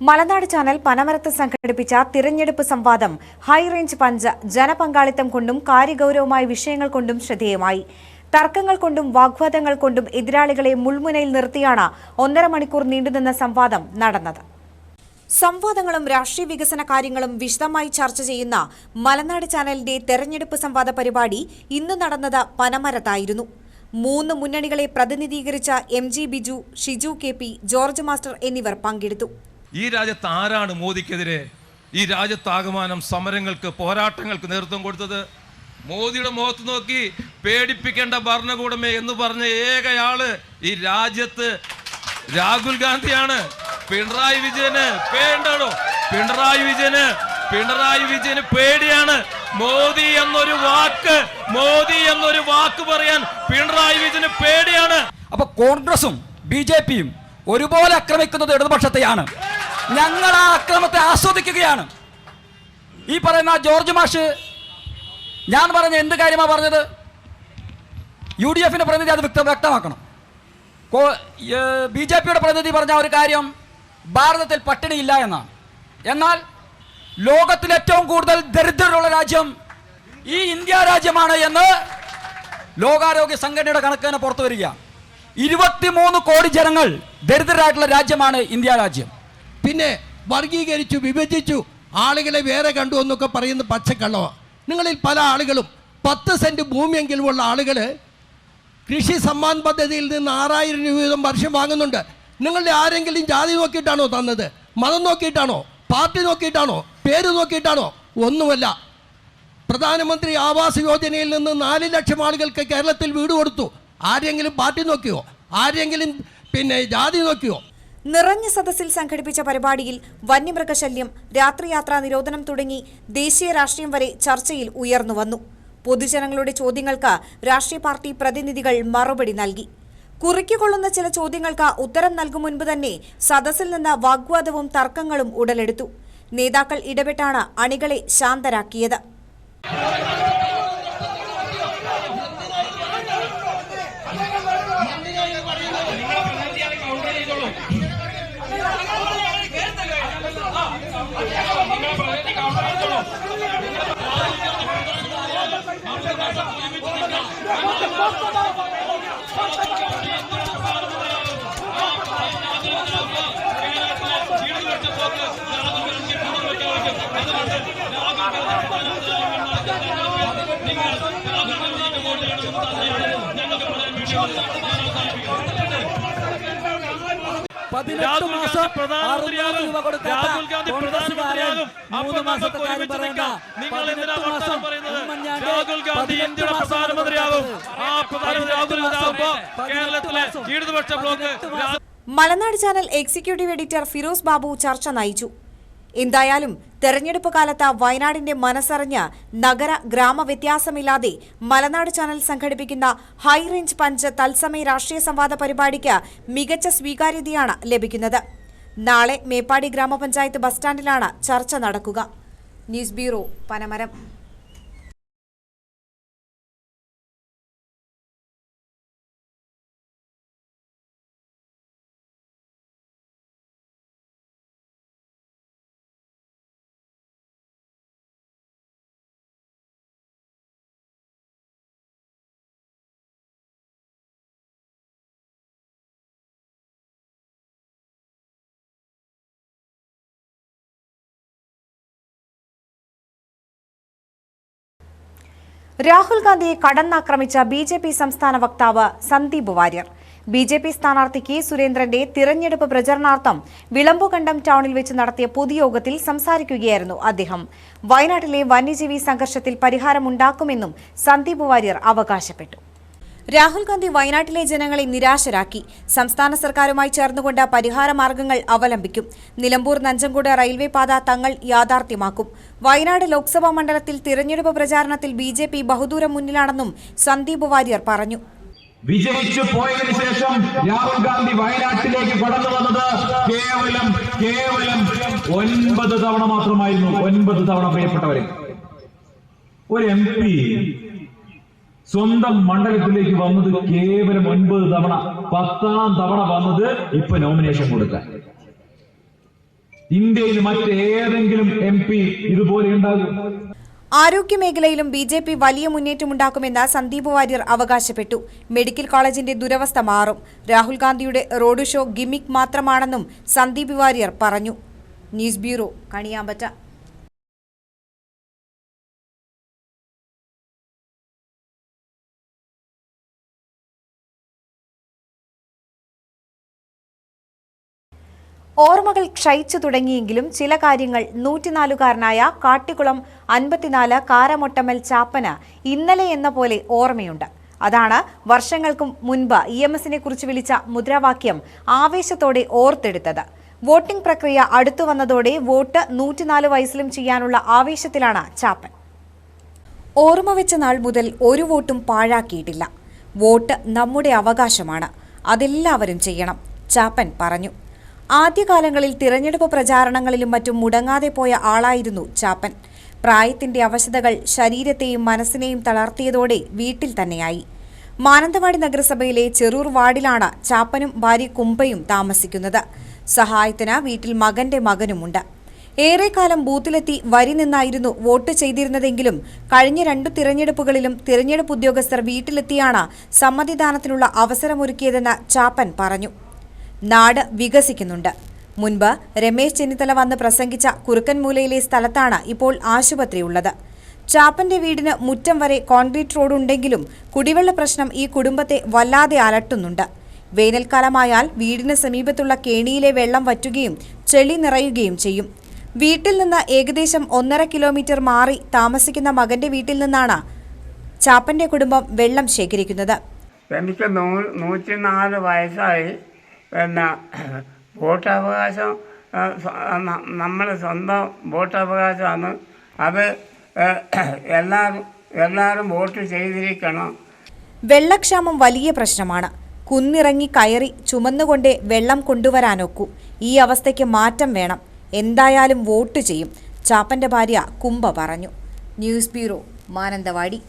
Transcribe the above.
മലനാട് channel പനമരത്ത് സംഘടിപ്പിച്ച തിരഞ്ഞെടുപ്പ് സംവാദം ഹൈറേഞ്ച് പഞ്ച് ജനപങ്കാളിത്തം കൊണ്ടും കാര്യഗൌരവമായ വിഷയങ്ങൾ കൊണ്ടും ശ്രദ്ധേയമായി. തർക്കങ്ങൾ കൊണ്ടും വാഗ്വാദങ്ങൾ കൊണ്ടും എതിരാളികളെ മുൾമുനയിൽ നിർത്തിയാണ് ഒന്നര മണിക്കൂർ നീണ്ടുനിന്ന സംവാദം നടന്നത്. സംവാദങ്ങളും രാഷ്ട്രീയ വികസന കാര്യങ്ങളും വിശദമായി ചർച്ച ചെയ്യുന്ന മലനാട് ചാനലിന്റെ തെരഞ്ഞെടുപ്പ് സംവാദ പരിപാടി ഇന്ന് നടന്നത് പനമരത്തായിരുന്നു. മൂന്ന് മുന്നണികളെ പ്രതിനിധീകരിച്ച M G Biju Shiju K P George master എന്നിവർ പങ്കെടുത്തു. ഈ രാജ്യത്ത് ആരാണ് മോദിക്കെതിരെ ഈ രാജ്യത്താകമാനം സമരങ്ങൾക്ക് പോരാട്ടങ്ങൾക്ക് നേതൃത്വം കൊടുത്തത്? മോദിയുടെ മുഖത്ത് നോക്കി പേടിപ്പിക്കേണ്ട ഭരണകൂടമേ എന്ന് പറഞ്ഞ ഏകയാൾ ഈ രാജ്യത്ത് രാഹുൽ ഗാന്ധിയാണ്. പിണറായി വിജയന് പേണ്ടോ പിണറായി വിജയന് പിണറായി വിജയന് പേടിയാണ്. മോദി എന്നൊരു വാക്ക് മോദി എന്നൊരു വാക്ക് പറയാൻ പിണറായി വിജയന് പേടിയാണ്. അപ്പൊ കോൺഗ്രസും ബി ജെ പിയും ഒരുപോലെ ആക്രമിക്കുന്നത് ഇടതുപക്ഷത്തെയാണ്. ഞങ്ങൾ ആ അക്രമത്തെ ആസ്വദിക്കുകയാണ്. ഈ പറയുന്ന ജോർജ് മാഷ് ഞാൻ പറഞ്ഞ എന്ത് കാര്യമാണ് പറഞ്ഞത്? യു ഡി എഫിന്റെ പ്രതിനിധി അത് വ്യക്ത വ്യക്തമാക്കണം. ബി ജെ പിയുടെ പ്രതിനിധി പറഞ്ഞ ഒരു കാര്യം ഭാരതത്തിൽ പട്ടിണിയില്ല എന്നാണ്. എന്നാൽ ലോകത്തിൽ ഏറ്റവും കൂടുതൽ ദരിദ്രരുള്ള രാജ്യം ഈ ഇന്ത്യ രാജ്യമാണ് എന്ന് ലോകാരോഗ്യ സംഘടനയുടെ കണക്കിന് പുറത്തു വരിക ഇരുപത്തിമൂന്ന് കോടി ജനങ്ങൾ ദരിദ്രരായിട്ടുള്ള രാജ്യമാണ് ഇന്ത്യ രാജ്യം. പിന്നെ വർഗീകരിച്ചു വിഭജിച്ചു. ആളുകളെ വേറെ കണ്ടു എന്നൊക്കെ പറയുന്ന പച്ചക്കള്ളമാണ് നിങ്ങളിൽ പല ആളുകളും പത്ത് സെന്റ് ഭൂമിയെങ്കിലും ഉള്ള ആളുകൾ കൃഷി സമ്മാൻ പദ്ധതിയിൽ നിന്ന് ആറായിരം രൂപ വീതം വർഷം വാങ്ങുന്നുണ്ട്. നിങ്ങളുടെ ആരെങ്കിലും ജാതി നോക്കിയിട്ടാണോ തന്നത്? മതം നോക്കിയിട്ടാണോ? പാർട്ടി നോക്കിയിട്ടാണോ? പേര് നോക്കിയിട്ടാണോ? ഒന്നുമല്ല. പ്രധാനമന്ത്രി ആവാസ് യോജനയിൽ നിന്ന് നാല് ലക്ഷം ആളുകൾക്ക് കേരളത്തിൽ വീട് കൊടുത്തു. ആരെങ്കിലും പാർട്ടി നോക്കിയോ? ആരെങ്കിലും പിന്നെ ജാതി നോക്കിയോ? നിറഞ്ഞ സദസ്സിൽ സംഘടിപ്പിച്ച പരിപാടിയിൽ വന്യമൃഗശല്യം രാത്രിയാത്രാ നിരോധനം തുടങ്ങി ദേശീയ രാഷ്ട്രീയം വരെ ചർച്ചയിൽ ഉയർന്നുവന്നു പൊതുജനങ്ങളുടെ ചോദ്യങ്ങൾക്ക് രാഷ്ട്രീയ പാർട്ടി പ്രതിനിധികൾ മറുപടി നൽകി. കുറിക്കൊള്ളുന്ന ചില ചോദ്യങ്ങൾക്ക് ഉത്തരം നൽകും മുൻപ് തന്നെ സദസ്സിൽ നിന്ന് വാഗ്വാദവും തർക്കങ്ങളും ഉടലെടുത്തു. നേതാക്കൾ ഇടപെട്ടാണ് അണികളെ ശാന്തരാക്കിയത്. Thank you. രാഹുൽ ഗാന്ധി മാസം പ്രധാനമന്ത്രിയാകും. രൂപ രാഹുൽ ഗാന്ധി പ്രധാനമന്ത്രിയാകും. നമുക്ക് ഒരുമിച്ച് നിൽക്കാം. നിങ്ങൾ എന്തിനാ വർത്തമാനം പറയുന്നത്? രാഹുൽ ഗാന്ധി ഇന്ത്യയുടെ പ്രധാനമന്ത്രിയാകും ആ പ്രധാനമന്ത്രി രാഹുൽ ഗാന്ധി കേരളത്തിലെ പതിനെട്ട് ഇടതുപക്ഷ block Malanad channel executive editor Firoz Babu ചർച്ച നയിച്ചു എന്തായാലും തെരഞ്ഞെടുപ്പ് കാലത്ത് വയനാടിന്റെ മനസ്സറിഞ്ഞ് നഗര ഗ്രാമ വ്യത്യാസമില്ലാതെ മലനാട് ചാനൽ സംഘടിപ്പിക്കുന്ന ഹൈറേഞ്ച് പഞ്ച് തത്സമയ രാഷ്ട്രീയ സംവാദ പരിപാടിക്ക് മികച്ച സ്വീകാര്യതയാണ് ലഭിക്കുന്നത്. നാളെ മേപ്പാടി ഗ്രാമപഞ്ചായത്ത് ബസ് സ്റ്റാൻഡിലാണ് ചർച്ച നടക്കുക. News bureau Panamaram. രാഹുൽ ഗാന്ധിയെ കടന്നാക്രമിച്ച ബി ജെ പി സംസ്ഥാന വക്താവ് Sandeep Warrier. B J P സ്ഥാനാർത്ഥി കെ സുരേന്ദ്രന്റെ തിരഞ്ഞെടുപ്പ് പ്രചരണാർത്ഥം വിളമ്പുകണ്ടം ടൗണിൽ വെച്ച് നടത്തിയ പൊതുയോഗത്തിൽ സംസാരിക്കുകയായിരുന്നു അദ്ദേഹം. വയനാട്ടിലെ വന്യജീവി സംഘർഷത്തിൽ പരിഹാരമുണ്ടാക്കുമെന്നും സന്ദീപ് വാര്യർ അവകാശപ്പെട്ടു. രാഹുൽ ഗാന്ധി വയനാട്ടിലെ ജനങ്ങളെ നിരാശരാക്കി. സംസ്ഥാന സർക്കാരുമായി ചേർന്നുകൊണ്ട് പരിഹാര മാർഗങ്ങൾ അവലംബിക്കും. നിലമ്പൂർ നഞ്ചങ്കോട് റെയിൽവേ പാത തങ്ങൾ യാഥാർത്ഥ്യമാക്കും. വയനാട് ലോക്സഭാ മണ്ഡലത്തിൽ തിരഞ്ഞെടുപ്പ് പ്രചാരണത്തിൽ ബി ജെ പി ബഹുദൂരം മുന്നിലാണെന്നും സന്ദീപ് വാര്യർ പറഞ്ഞു. വിജയിച്ചു പോയതിനു ശേഷം രാഹുൽ ഗാന്ധി വയനാട്ടിലേക്ക് കടന്നു വന്നത് കേവലം കേവലം ഒൻപത് തവണ മാത്രമായിരുന്നു ഒൻപത് തവണ പ്രിയപ്പെട്ടവരെ. ഒരു എം പി സ്വന്തം മണ്ഡലത്തിലേക്ക് വന്നത് കേവലം ഒൻപത് തവണ പത്താം തവണ വന്നത് ഇപ്പൊ നോമിനേഷൻ കൊടുക്കാൻ. ഇന്ത്യയിൽ മറ്റേതെങ്കിലും എം പി ഇതുപോലെ ഉണ്ടാകും. ആരോഗ്യമേഖലയിലും ബി ജെ പി വലിയ മുന്നേറ്റമുണ്ടാക്കുമെന്ന് സന്ദീപ് വാര്യർ അവകാശപ്പെട്ടു. മെഡിക്കൽ കോളേജിന്റെ ദുരവസ്ഥ മാറും. രാഹുൽ ഗാന്ധിയുടെ റോഡ് ഷോ ഗിമിക് മാത്രമാണെന്നും സന്ദീപ് വാര്യർ പറഞ്ഞു. News bureau Kaniyambetta. ഓർമ്മകൾ ക്ഷയിച്ചു തുടങ്ങിയെങ്കിലും ചില കാര്യങ്ങൾ നൂറ്റിനാലുകാരനായ കാട്ടിക്കുളം അൻപത്തിനാല് കാരമൊട്ടമ്മൽ ചാപ്പന് ഇന്നലെ എന്ന പോലെ ഓർമ്മയുണ്ട്. അതാണ് വർഷങ്ങൾക്കും മുൻപ് ഇ എം എസിനെ കുറിച്ച് വിളിച്ച മുദ്രാവാക്യം ആവേശത്തോടെ ഓർത്തെടുത്തത്. വോട്ടിംഗ് പ്രക്രിയ അടുത്തു വന്നതോടെ വോട്ട് നൂറ്റിനാല് വയസ്സിലും ചെയ്യാനുള്ള ആവേശത്തിലാണ് ചാപ്പൻ. ഓർമ്മ വെച്ച നാൾ മുതൽ ഒരു വോട്ടും പാഴാക്കിയിട്ടില്ല. വോട്ട് നമ്മുടെ അവകാശമാണ്. അതെല്ലാവരും ചെയ്യണം ചാപ്പൻ പറഞ്ഞു. ആദ്യകാലങ്ങളിൽ തിരഞ്ഞെടുപ്പ് പ്രചാരണങ്ങളിലും മറ്റും മുടങ്ങാതെ പോയ ആളായിരുന്നു ചാപ്പൻ. പ്രായത്തിന്റെ അവശതകൾ ശരീരത്തെയും മനസ്സിനെയും തളർത്തിയതോടെ വീട്ടിൽ തന്നെയായി. മാനന്തവാടി നഗരസഭയിലെ ചെറൂർ വാർഡിലാണ് ചാപ്പനും ഭാര്യ കുമ്പയും താമസിക്കുന്നത്. സഹായത്തിന് വീട്ടിൽ മകന്റെ മകനുമുണ്ട്. ഏറെക്കാലം ബൂത്തിലെത്തി വരി നിന്നായിരുന്നു വോട്ട് ചെയ്തിരുന്നതെങ്കിലും കഴിഞ്ഞ രണ്ടു തിരഞ്ഞെടുപ്പുകളിലും തിരഞ്ഞെടുപ്പ് ഉദ്യോഗസ്ഥർ വീട്ടിലെത്തിയാണ് സമ്മതിദാനത്തിനുള്ള അവസരമൊരുക്കിയതെന്ന് ചാപ്പൻ പറഞ്ഞു. നാട് വികസിക്കുന്നുണ്ട്. മുൻപ് രമേശ് ചെന്നിത്തല വന്ന് പ്രസംഗിച്ച കുറുക്കൻമൂലയിലെ സ്ഥലത്താണ് ഇപ്പോൾ ആശുപത്രിയുള്ളത്. ചാപ്പന്റെ വീടിന് മുറ്റം വരെ കോൺക്രീറ്റ് റോഡുണ്ടെങ്കിലും കുടിവെള്ള പ്രശ്നം ഈ കുടുംബത്തെ വല്ലാതെ അലട്ടുന്നുണ്ട്. വേനൽക്കാലമായാൽ വീടിന് സമീപത്തുള്ള കേണിയിലെ വെള്ളം വറ്റുകയും ചെളി നിറയുകയും ചെയ്യും. വീട്ടിൽ നിന്ന് ഏകദേശം ഒന്നര കിലോമീറ്റർ മാറി താമസിക്കുന്ന മകന്റെ വീട്ടിൽ നിന്നാണ് ചാപ്പന്റെ കുടുംബം വെള്ളം ശേഖരിക്കുന്നത്. എനിക്ക് നൂറ്റി നാല് വയസ്സായി. പിന്നെ വോട്ടവകാശം നമ്മൾ സ്വന്തം വോട്ടവകാശമാണ് അത് എല്ലാവരും എല്ലാവരും വോട്ട് ചെയ്തിരിക്കണം. വെള്ളക്ഷാമം വലിയ പ്രശ്നമാണ്. കുന്നിറങ്ങി കയറി ചുമന്നുകൊണ്ടേ വെള്ളം കൊണ്ടുവരാനൊക്കൂ. ഈ അവസ്ഥയ്ക്ക് മാറ്റം വേണം. എന്തായാലും വോട്ട് ചെയ്യും. ചാപ്പന്റെ ഭാര്യ കുംഭ പറഞ്ഞു. News bureau Mananthavady.